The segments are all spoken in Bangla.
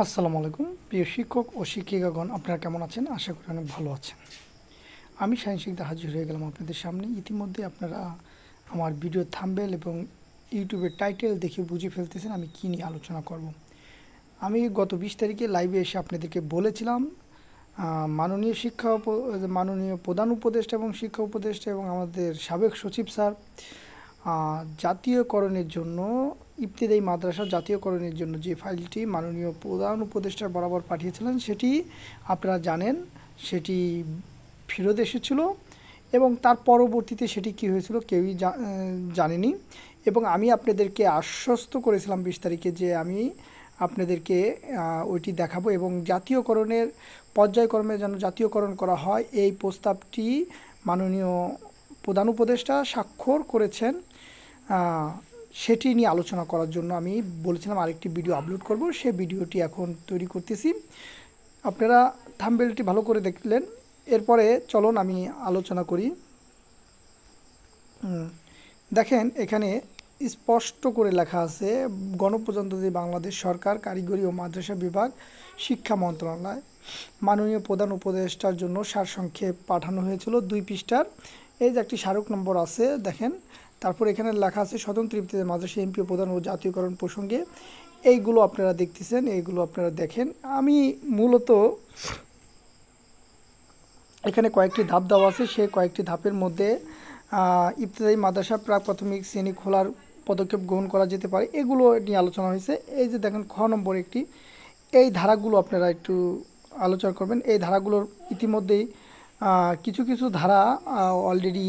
আসসালামু আলাইকুম। প্রিয় শিক্ষক ও শিক্ষিকাগণ, আপনারা কেমন আছেন? আশা করি অনেক ভালো আছেন। আমি সায়েন্স শিখতে হাজির হয়ে গেলাম আপনাদের সামনে। ইতিমধ্যে আপনারা আমার ভিডিও থাম্বেল এবং ইউটিউবের টাইটেল দেখে বুঝে ফেলতেছেন আমি কী নিয়ে আলোচনা করব। আমি গত বিশ তারিখে লাইভে এসে আপনাদেরকে বলেছিলাম মাননীয় শিক্ষা মাননীয় প্রধান উপদেষ্টা এবং শিক্ষা উপদেষ্টা এবং আমাদের সাবেক সচিব স্যার জাতীয়করণের জন্য ইবতেদায়ী মাদ্রাসা জাতীয়করণের জন্য যে ফাইলটি মাননীয় প্রধান উপদেষ্টার বরাবর পাঠিয়েছিলেন, সেটি আপনারা জানেন, সেটি ফেরত এসেছিল এবং তার পরবর্তীতে সেটি কী হয়েছিল কেউই জানেনি এবং আমি আপনাদেরকে আশ্বস্ত করেছিলাম বিশ তারিখে যে আমি আপনাদেরকে ওইটি দেখাবো এবং জাতীয়করণের পর্যায়ক্রমে যেন জাতীয়করণ করা হয়, এই প্রস্তাবটি মাননীয় প্রধান উপদেষ্টা স্বাক্ষর করেছেন সেটি নিয়ে আলোচনা করার জন্য আমি বলেছিলাম আরেকটি ভিডিও আপলোড করব। সেই ভিডিওটি এখন তৈরি করতেছি। আপনারা থাম্বেলটি ভালো করে দেখলেন। এরপরে চলুন আমি আলোচনা করি। দেখেন, এখানে স্পষ্ট করে লেখা আছে, গণপ্রজাতন্ত্রী বাংলাদেশ সরকার, কারিগরি ও মাদ্রাসা বিভাগ, শিক্ষা মন্ত্রণালয়। মাননীয় প্রধান উপদেষ্টার জন্য সারসংক্ষেপ পাঠানো হয়েছিল দুই পৃষ্ঠার। এই যে একটি স্মারক নম্বর আছে, দেখেন তারপর এখানে লেখা আছে স্বতন্ত্র ভিত্তিতে মাদ্রাসা এমপি প্রধান ও জাতীয়করণ প্রসঙ্গে এইগুলো আপনারা দেখতেছেন, এইগুলো আপনারা দেখেন। আমি মূলত এখানে কয়েকটি ধাপ দেওয়া আছে সেই কয়েকটি ধাপের মধ্যে ইবতদায়ী মাদ্রাসা প্রাক প্রাথমিক শ্রেণি খোলার পদক্ষেপ গ্রহণ করা যেতে পারে, এগুলো নিয়ে আলোচনা হয়েছে। এই যে দেখেন, খ নম্বর একটি, এই ধারাগুলো আপনারা একটু আলোচনা করবেন। এই ধারাগুলোর ইতিমধ্যেই কিছু কিছু ধারা অলরেডি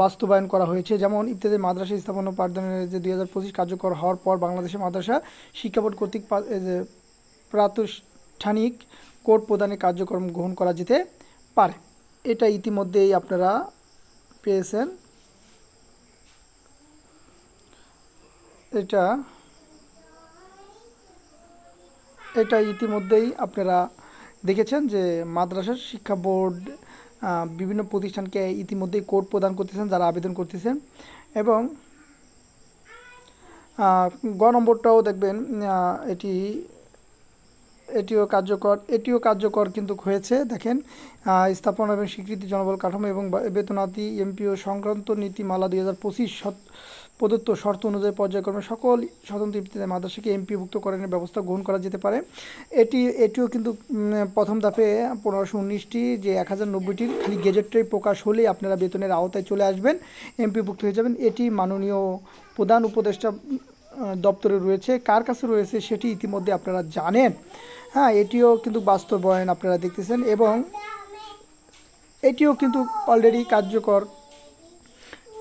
বাস্তবায়ন করা হয়েছে। যেমন ইত্যাদি মাদ্রাসা স্থাপন ও পাঠদানের যে দুই হাজার পঁচিশ কার্যকর হওয়ার পর বাংলাদেশের মাদ্রাসা শিক্ষা বোর্ড কর্তৃক প্রাতিষ্ঠানিক কোড প্রদানের কার্যক্রম গ্রহণ করা যেতে পারে। এটা ইতিমধ্যেই আপনারা পেয়েছেন। এটা এটা ইতিমধ্যেই আপনারা দেখেছেন যে মাদ্রাসা শিক্ষা বোর্ড বিভিন্ন প্রতিষ্ঠানকে ইতিমধ্যেই কোড প্রদান করতেছেন, যারা আবেদন করতেছেন। এবং গ নম্বরটাও দেখবেন এটি, এটিও কার্যকর এটিও কার্যকর কিন্তু হয়েছে। দেখেন স্থাপন এবং স্বীকৃতি, জনবল, কাঠামো এবং বেতনাতি এমপিও সংক্রান্ত নীতিমালা দুই হাজার পঁচিশ প্রদত্ত শর্ত অনুযায়ী পর্যায়ক্রমে সকল স্বতন্ত্র ভিত্তিতে মাদ্রাসাকে এমপিভুক্ত করার ব্যবস্থা গ্রহণ করা যেতে পারে। এটি, এটিও কিন্তু প্রথম ধাপে পনেরোশো উনিশটি যে এক হাজার নব্বইটির খালি গেজেটটাই প্রকাশ হলেই আপনারা বেতনের আওতায় চলে আসবেন, এমপিভুক্ত হয়ে যাবেন। এটি মাননীয় প্রধান উপদেষ্টা দপ্তরে রয়েছে। কার কাছে রয়েছে সেটি ইতিমধ্যে আপনারা জানেন। হ্যাঁ এটিও কিন্তু বাস্তবায়ন আপনারা দেখতেছেন এবং এটিও কিন্তু অলরেডি কার্যকর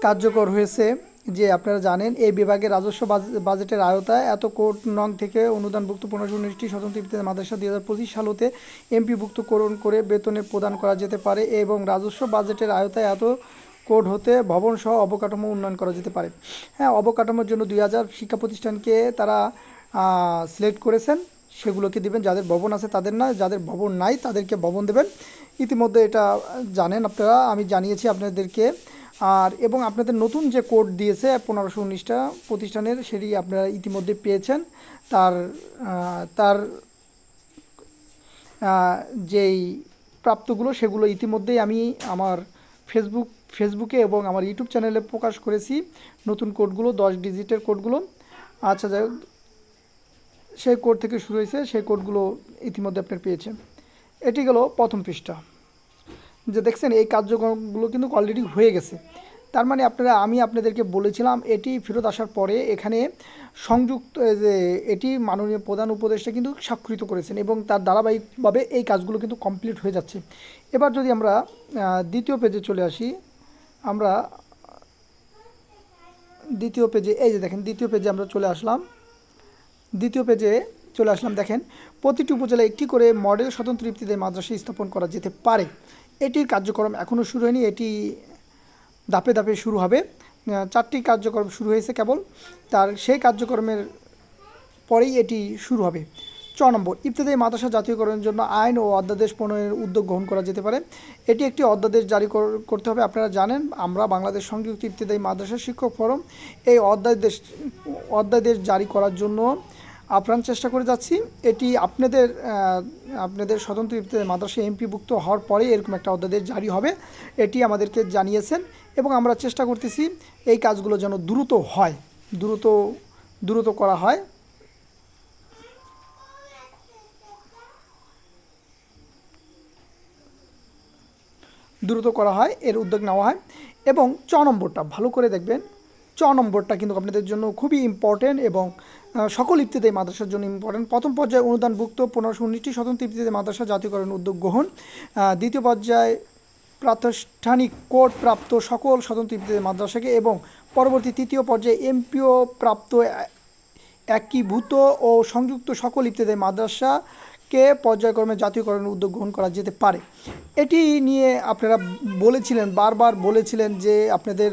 কার্যকর হয়েছে। যে আপনারা জানেন, এই বিভাগের রাজস্ব বাজেটের আওতায় এত কোট নং থেকে অনুদানভুক্ত পনেরোশো উনিশটি স্বতন্ত্র মাদ্রাসা দুই হাজার পঁচিশ সাল হতে এমপিভুক্তকরণ করে বেতনে প্রদান করা যেতে পারে এবং রাজস্ব বাজেটের আয়তায় এত কোড হতে ভবন সহ অবকাঠামো উন্নয়ন করা যেতে পারে। হ্যাঁ অবকাঠামোর জন্য দুই হাজার শিক্ষা প্রতিষ্ঠানকে তারা সিলেক্ট করেছেন। সেগুলোকে দিবেন, যাদের ভবন আছে তাদের না যাদের ভবন নাই তাদেরকে ভবন দেবেন। ইতিমধ্যে এটা জানেন আপনারা, আমি জানিয়েছি আপনাদেরকে। আর এবং আপনাদের নতুন যে কোড দিয়েছে পনেরোশো উনিশটা প্রতিষ্ঠানের, সেটি আপনারা ইতিমধ্যে পেয়েছেন। তার তার যেই প্রাপ্তগুলো, সেগুলো ইতিমধ্যেই আমি আমার ফেসবুক ফেসবুকে এবং আমার ইউটিউব চ্যানেলে প্রকাশ করেছি। নতুন কোডগুলো, দশ ডিজিটের কোডগুলো। আচ্ছা যাই সেই কোড থেকে শুরু হয়েছে, সেই কোডগুলো ইতিমধ্যে আপনার পেয়েছেন। এটি গেল প্রথম পৃষ্ঠা। যে দেখছেন, এই কার্যক্রমগুলো কিন্তু অলরেডি হয়ে গেছে। তার মানে আপনারা, আমি আপনাদেরকে বলেছিলাম, এটি ফেরত আসার পরে এখানে সংযুক্ত যে এটি মাননীয় প্রধান উপদেষ্টা কিন্তু স্বাক্ষরিত করেছেন এবং তার ধারাবাহিকভাবে এই কাজগুলো কিন্তু কমপ্লিট হয়ে যাচ্ছে। এবার যদি আমরা দ্বিতীয় পেজে চলে আসি, আমরা দ্বিতীয় পেজে এই যে দেখেন, দ্বিতীয় পেজে আমরা চলে আসলাম। দ্বিতীয় পেজে চলে আসলাম, দেখেন, প্রতিটি উপজেলায় একটি করে মডেল স্বতন্ত্র ভিত্তিতে মাদ্রাসা স্থাপন করা যেতে পারে। এটির কার্যক্রম এখনও শুরু হয়নি, এটি ধাপে ধাপে শুরু হবে। চারটি কার্যক্রম শুরু হয়েছে কেবল, তার সেই কার্যক্রমের পরেই এটি শুরু হবে। চ নম্বর ইবতদায়ী মাদ্রাসা জাতীয়করণের জন্য আইন ও অধ্যাদেশ প্রণয়নের উদ্যোগ গ্রহণ করা যেতে পারে। এটি একটি অধ্যাদেশ জারি কর- করতে হবে, আপনারা জানেন, আমরা বাংলাদেশ সংযুক্ত ইবতদায়ী মাদ্রাসা শিক্ষক ফোরাম, এই অধ্যাদেশ অধ্যাদেশ জারি করার জন্য আপ্রাণ চেষ্টা করে যাচ্ছি। এটি আপনাদের আপনাদের স্বতন্ত্র ইফতেদায়ী মাদ্রাসা এমপিভুক্ত হওয়ার পরে এরকম একটা অধ্যাদেশ জারি হবে। এটি আমাদেরকে জানিয়েছেন এবং আমরা চেষ্টা করতেছি এই কাজগুলো যেন দ্রুত হয়, দ্রুত দ্রুত করা হয়। দ্রুত করা হয়, এর উদ্যোগ নেওয়া হয় এবং চ নম্বরটা, ভালো করে দেখবেন চ নম্বরটা কিন্তু আপনাদের জন্য খুবই ইম্পর্টেন্ট এবং সকল ইফতেদায়ী মাদ্রাসার জন্য ইম্পর্টেন্ট প্রথম পর্যায়ে অনুদানভুক্ত পনেরোশো উনিশটি স্বতন্ত্র ইফতেদায়ী মাদ্রাসা জাতীয়করণ উদ্যোগ গ্রহণ। দ্বিতীয় পর্যায়ে প্রাতিষ্ঠানিক কোড প্রাপ্ত সকল স্বতন্ত্র ইফতেদায়ী মাদ্রাসাকে এবং পরবর্তী তৃতীয় পর্যায়ে এমপিও প্রাপ্ত একীভূত ও সংযুক্ত সকল ইপ্তিতে মাদ্রাসা কে পর্যায়ক্রমে জাতীয়করণের উদ্যোগ গ্রহণ করা যেতে পারে। এটি নিয়ে আপনারা বলেছিলেন, বারবার বলেছিলেন যে আপনাদের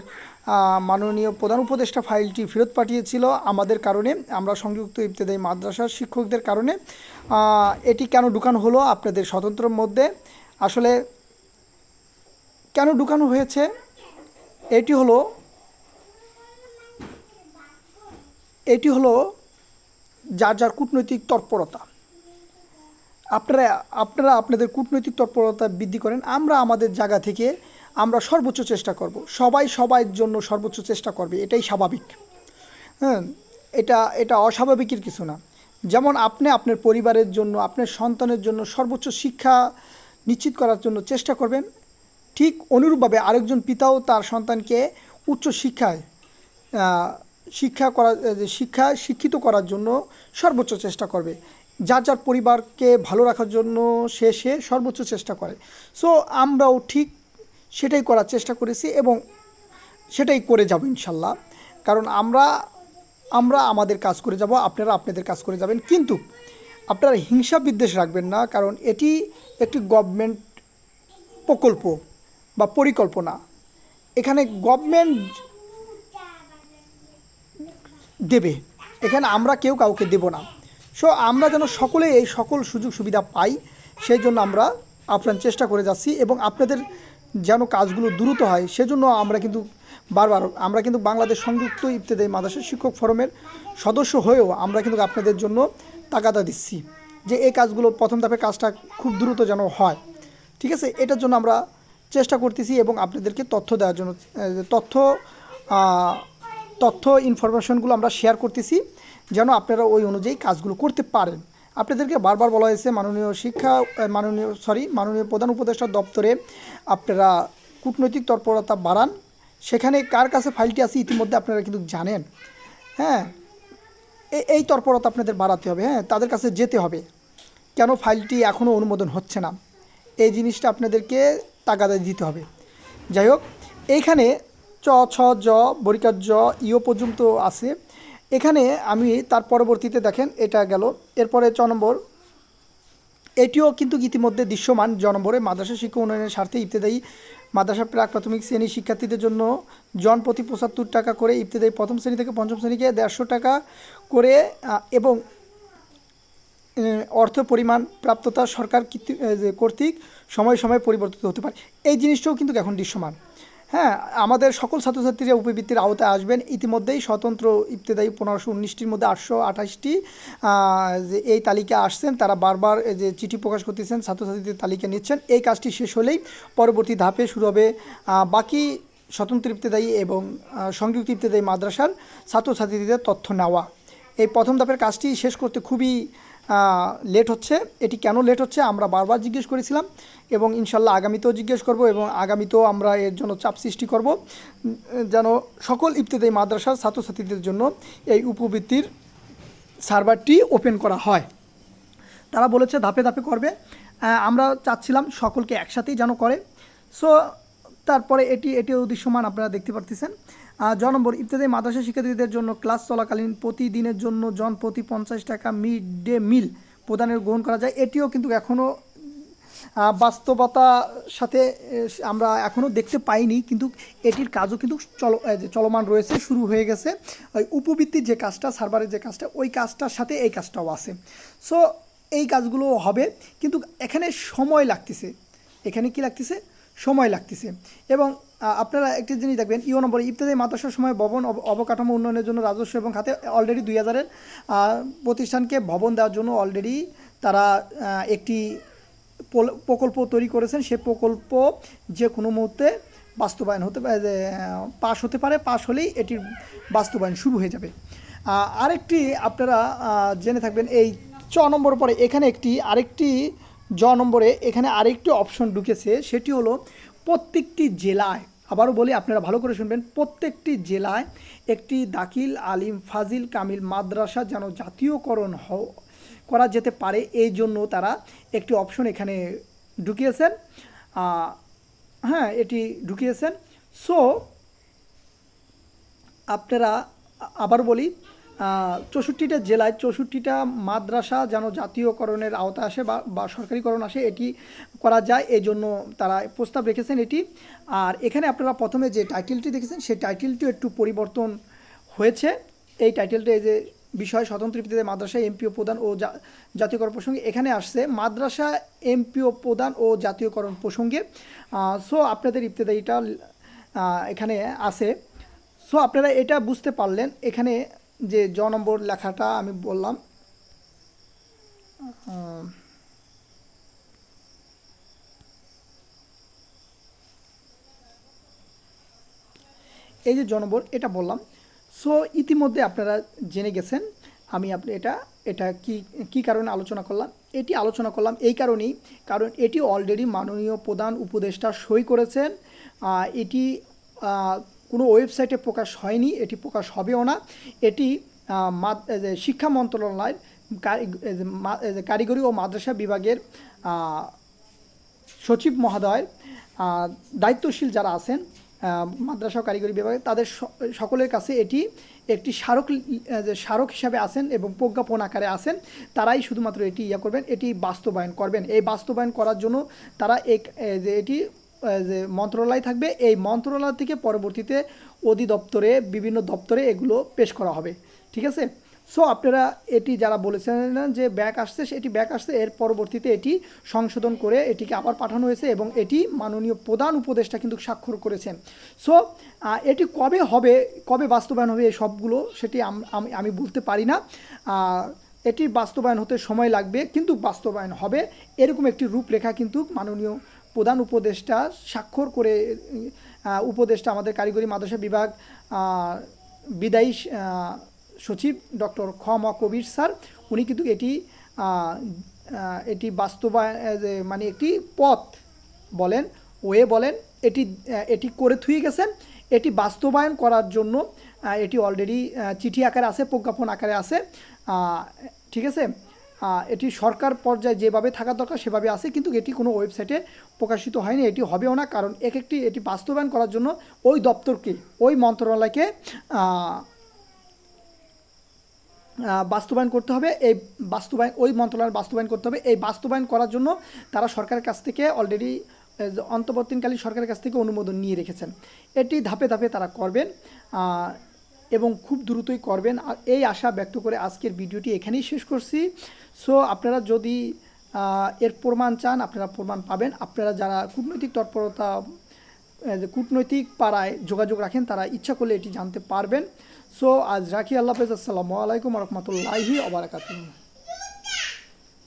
মাননীয় প্রধান উপদেষ্টা ফাইলটি ফেরত পাঠিয়েছিল আমাদের কারণে, আমরা সংযুক্ত ইবতেদায়ী মাদ্রাসার শিক্ষকদের কারণে। এটি কেন ঢুকানো হলো আপনাদের স্বতন্ত্রের মধ্যে? আসলে কেন ঢুকানো হয়েছে? এটি হলো এটি হলো যার যার কূটনৈতিক তৎপরতা। আপনারা আপনারা আপনাদের কূটনৈতিক তৎপরতা বৃদ্ধি করেন, আমরা আমাদের জায়গা থেকে আমরা সর্বোচ্চ চেষ্টা করব। সবাই সবার জন্য সর্বোচ্চ চেষ্টা করবে, এটাই স্বাভাবিক। হ্যাঁ এটা এটা অস্বাভাবিকের কিছু না। যেমন আপনি আপনার পরিবারের জন্য, আপনার সন্তানের জন্য সর্বোচ্চ শিক্ষা নিশ্চিত করার জন্য চেষ্টা করবেন। ঠিক অনুরূপভাবে আরেকজন পিতাও তার সন্তানকে উচ্চ শিক্ষায় শিক্ষা করা শিক্ষা শিক্ষিত করার জন্য সর্বোচ্চ চেষ্টা করবে। যার যার পরিবারকে ভালো রাখার জন্য সে সে সর্বোচ্চ চেষ্টা করে। সো আমরাও ঠিক সেটাই করার চেষ্টা করেছি এবং সেটাই করে যাব ইনশাল্লাহ। কারণ আমরা আমরা আমাদের কাজ করে যাব, আপনারা আপনাদের কাজ করে যাবেন। কিন্তু আপনারা হিংসা বিদ্বেষ রাখবেন না, কারণ এটি একটি গভর্নমেন্ট প্রকল্প বা পরিকল্পনা। এখানে গভর্নমেন্ট দেবে, এখানে আমরা কেউ কাউকে দেব না। সো আমরা যেন সকলে এই সকল সুযোগ সুবিধা পাই, সেই জন্য আমরা আপ্রাণ চেষ্টা করে যাচ্ছি এবং আপনাদের যেন কাজগুলো দ্রুত হয়, সেজন্য আমরা কিন্তু বারবার, আমরা কিন্তু বাংলাদেশ সংযুক্ত ইবতেদায়ী মাদ্রাসা শিক্ষক ফোরামের সদস্য হয়েও আমরা কিন্তু আপনাদের জন্য তাগাদা দিচ্ছি যে এই কাজগুলো, প্রথম ধাপে কাজটা খুব দ্রুত যেন হয়। ঠিক আছে? এটার জন্য আমরা চেষ্টা করতেছি এবং আপনাদেরকে তথ্য দেওয়ার জন্য তথ্য তথ্য ইনফরমেশনগুলো আমরা শেয়ার করতেছি যেন আপনারা ওই অনুযায়ী কাজগুলো করতে পারেন। আপনাদেরকে বারবার বলা হয়েছে মাননীয় শিক্ষা মাননীয় সরি মাননীয় প্রধান উপদেষ্টা দপ্তরে আপনারা কূটনৈতিক তৎপরতা বাড়ান। সেখানে কার কাছে ফাইলটি আছে ইতিমধ্যে আপনারা কিন্তু জানেন। হ্যাঁ এই তৎপরতা আপনাদের বাড়াতে হবে হ্যাঁ তাদের কাছে যেতে হবে। কেন ফাইলটি এখনও অনুমোদন হচ্ছে না? এই জিনিসটা আপনাদেরকে তাগাদা দিতে হবে। যাই হোক, এইখানে চ, ছ, জ, বরিকার জ, ইও পর্যন্ত আছে। এখানে আমি তার পরবর্তীতে দেখেন, এটা গেল। এরপরে চ নম্বর। এটিও কিন্তু ইতিমধ্যে দৃশ্যমান। জ নম্বরে, মাদ্রাসা শিক্ষা উন্নয়নের স্বার্থে ইবতেদায়ী মাদ্রাসা প্রাক প্রাথমিক শ্রেণি শিক্ষার্থীদের জন্য জন প্রতি পঁচাত্তর টাকা করে ইবতেদায়ী প্রথম শ্রেণি থেকে পঞ্চম শ্রেণীকে দেড়শো টাকা করে এবং অর্থ পরিমাণ প্রাপ্ততা সরকার কর্তৃক সময় সময় পরিবর্তিত হতে পারে। এই জিনিসটাও কিন্তু এখন দৃশ্যমান। হ্যাঁ আমাদের সকল ছাত্রছাত্রীরা উপবৃত্তির আওতায় আসবেন, ইতিমধ্যেই স্বতন্ত্র ইবতেদায়ী পনেরোশো উনিশটির মধ্যে আটশো আঠাশটি যে এই তালিকা আসছেন, তারা বারবার যে চিঠি প্রকাশ করতেছেন, ছাত্রছাত্রীদের তালিকা নিচ্ছেন। এই কাজটি শেষ হলেই পরবর্তী ধাপে শুরু হবে বাকি স্বতন্ত্র ইবতেদায়ী এবং সংযুক্ত ইবতেদায়ী মাদ্রাসার ছাত্রছাত্রীদের তথ্য নেওয়া। এই প্রথম ধাপের কাজটি শেষ করতে খুবই লেট হচ্ছে। এটি কেন লেট হচ্ছে আমরা বারবার জিজ্ঞেস করেছিলাম এবং ইনশাল্লাহ আগামীতেও জিজ্ঞেস করব এবং আগামীতেও আমরা এর জন্য চাপ সৃষ্টি করব। যেন সকল ইবতেদায়ী মাদ্রাসার ছাত্রছাত্রীদের জন্য এই উপবৃত্তির সার্ভারটি ওপেন করা হয়। তারা বলেছে ধাপে ধাপে করবে। আমরা চাচ্ছিলাম সকলকে একসাথেই যেন করে। সো তারপরে এটি এটিও দৃশ্যমান আপনারা দেখতে পারতেছেন। জ নম্বর ইত্যাদি মাদ্রাসা শিক্ষার্থীদের জন্য ক্লাস চলাকালীন প্রতিদিনের জন্য জন প্রতি পঞ্চাশ টাকা মিড ডে মিল প্রদানের গ্রহণ করা যায়। এটিও কিন্তু এখনও আহ, বাস্তবতার সাথে আমরা এখনও দেখতে পাইনি কিন্তু এটির কাজও কিন্তু চল চলমান রয়েছে শুরু হয়ে গেছে। ওই উপবৃত্তির যে কাজটা সার্ভারের যে কাজটা ওই কাজটার সাথে এই কাজটাও আছে। সো এই কাজগুলো হবে কিন্তু এখানে সময় লাগতেছে। এখানে কি লাগতেছে? সময় লাগতেছে। এবং আপনারা একটি জিনিস দেখবেন ইও নম্বর ইত্যাদি মাদ্রাসার সময় ভবন অব- অবকাঠামো উন্নয়নের জন্য রাজস্ব এবং খাতে অলরেডি দুই হাজারের প্রতিষ্ঠানকে ভবন দেওয়ার জন্য অলরেডি তারা একটি প্রকল্প তৈরি করেছেন। সে প্রকল্প যে কোনো মুহূর্তে বাস্তবায়ন হতে পারে পাশ হতে পারে, পাশ হলেই এটির বাস্তবায়ন শুরু হয়ে যাবে। আরেকটি আপনারা জেনে থাকবেন, এই চ নম্বর পরে এখানে একটি, আরেকটি জ নম্বরে এখানে আরেকটি অপশন ঢুকেছে, সেটি হলো প্রত্যেকটি জেলায়, আবারও বলি আপনারা ভালো করে শুনবেন, প্রত্যেকটি জেলায় একটি দাখিল, আলিম, ফাজিল, কামিল মাদ্রাসা যেন জাতীয়করণ হ- করা যেতে পারে, এই জন্য তারা একটি অপশন এখানে ঢুকিয়েছেন। হ্যাঁ এটি ঢুকিয়েছেন। সো আপনারা আবার বলি চৌষট্টিটা জেলায় চৌষট্টিটা মাদ্রাসা যেন জাতীয়করণের আওতা আসে বা বা সরকারিকরণ আসে এটি করা যায়। এই জন্য তারা প্রস্তাব রেখেছেন এটি। আর এখানে আপনারা প্রথমে যে টাইটেলটি দেখেছেন সেই টাইটেলটিও একটু পরিবর্তন হয়েছে। এই টাইটেলটা এই যে বিষয় স্বতন্ত্র ভিত্তিতে মাদ্রাসা এমপিও প্রদান ও জাতীয়করণ প্রসঙ্গে এখানে আসছে মাদ্রাসা এমপিও প্রদান ও জাতীয়করণ প্রসঙ্গে। সো আপনাদের ইবতেদাইটা আহ, এখানে আছে। সো আপনারা এটা বুঝতে পারলেন। এখানে যে জ নম্বর লেখাটা আমি বললাম। এই যে জ নম্বর, এটা বললাম। সো ইতিমধ্যে আপনারা জেনে গেছেন, আমি আপনি এটা এটা কি কি কারণে আলোচনা করলাম? এটি আলোচনা করলাম এই কারণেই, কারণ এটি অলরেডি মাননীয় প্রধান উপদেষ্টা সই করেছেন। এটি কোনো ওয়েবসাইটে প্রকাশ হয়নি এটি প্রকাশ হবেও না। এটি শিক্ষা মন্ত্রণালয়ের কারিগরি ও মাদ্রাসা বিভাগের সচিব মহোদয় আহ, দায়িত্বশীল যারা আছেন মাদ্রাসা কারিগরি বিভাগে তাদের সকলের কাছে এটি একটি স্মারক স্মারক হিসাবে আছেন এবং প্রজ্ঞাপন আকারে আছেন তারাই শুধুমাত্র এটি ইয়া করবেন এটি বাস্তবায়ন করবেন। এই বাস্তবায়ন করার জন্য তারা এক এটি যে মন্ত্রণালয় থাকবে, এই মন্ত্রণালয় থেকে পরবর্তীতে অধিদপ্তরে, বিভিন্ন দপ্তরে এগুলো পেশ করা হবে। ঠিক আছে? সো আপনারা এটি যারা বলেছেন যে ব্যাক আসছে, সেটি ব্যাক আসছে, এর পরবর্তীতে এটি সংশোধন করে এটিকে আবার পাঠানো হয়েছে এবং এটি মাননীয় প্রধান উপদেষ্টা কিন্তু স্বাক্ষর করেছেন। সো এটি কবে হবে, কবে বাস্তবায়ন হবে, এই সবগুলো সেটি আম- বলতে পারি না। এটি বাস্তবায়ন হতে সময় লাগবে, কিন্তু বাস্তবায়ন হবে। এরকম একটি রূপরেখা কিন্তু মাননীয় প্রধান উপদেষ্টা স্বাক্ষর করে উপদেষ্টা আমাদের কারিগরি মাদ্রাসা বিভাগ বিদায়ী সচিব ডক্টর খ ম কবির স্যার, উনি কিন্তু এটি এটি বাস্তবায় মানে একটি পথ বলেন, ওয়ে বলেন, এটি এটি করে থুয়ে গেছেন। এটি বাস্তবায়ন করার জন্য এটি অলরেডি চিঠি আকারে আছে, প্রজ্ঞাপন আকারে আছে। ঠিক আছে? এটি সরকার পর্যায়ে যেভাবে থাকা দরকার সেভাবে আছে, কিন্তু এটি কোনো ওয়েবসাইটে প্রকাশিত হয়নি, এটি হবেও না, কারণ এক একটি এটি বাস্তবায়ন করার জন্য ওই দপ্তরকে, ওই মন্ত্রণালয়কে বাস্তবায়ন করতে হবে, এই বাস্তবায়ন, ওই মন্ত্রণালয় বাস্তবায়ন করতে হবে, এই বাস্তবায়ন করার জন্য তারা সরকারের কাছ থেকে অলরেডি অন্তর্বর্তীকালীন সরকারের কাছ থেকে অনুমোদন নিয়ে রেখেছেন। এটি ধাপে ধাপে তারা করবেন এবং খুব দ্রুতই করবেন। এই আশা ব্যক্ত করে আজকের ভিডিওটি এখানেই শেষ করছি। সো আপনারা যদি এর প্রমাণ চান, আপনারা প্রমাণ পাবেন। আপনারা যারা কূটনৈতিক তৎপরতা কূটনৈতিক পাড়ায় যোগাযোগ রাখেন, তারা ইচ্ছা করলে এটি জানতে পারবেন। সো আজ রাখি। আল্লাহ হাফেজ। আসসালামু আলাইকুম রহমতুল্লাহি ওবরাকাতুহ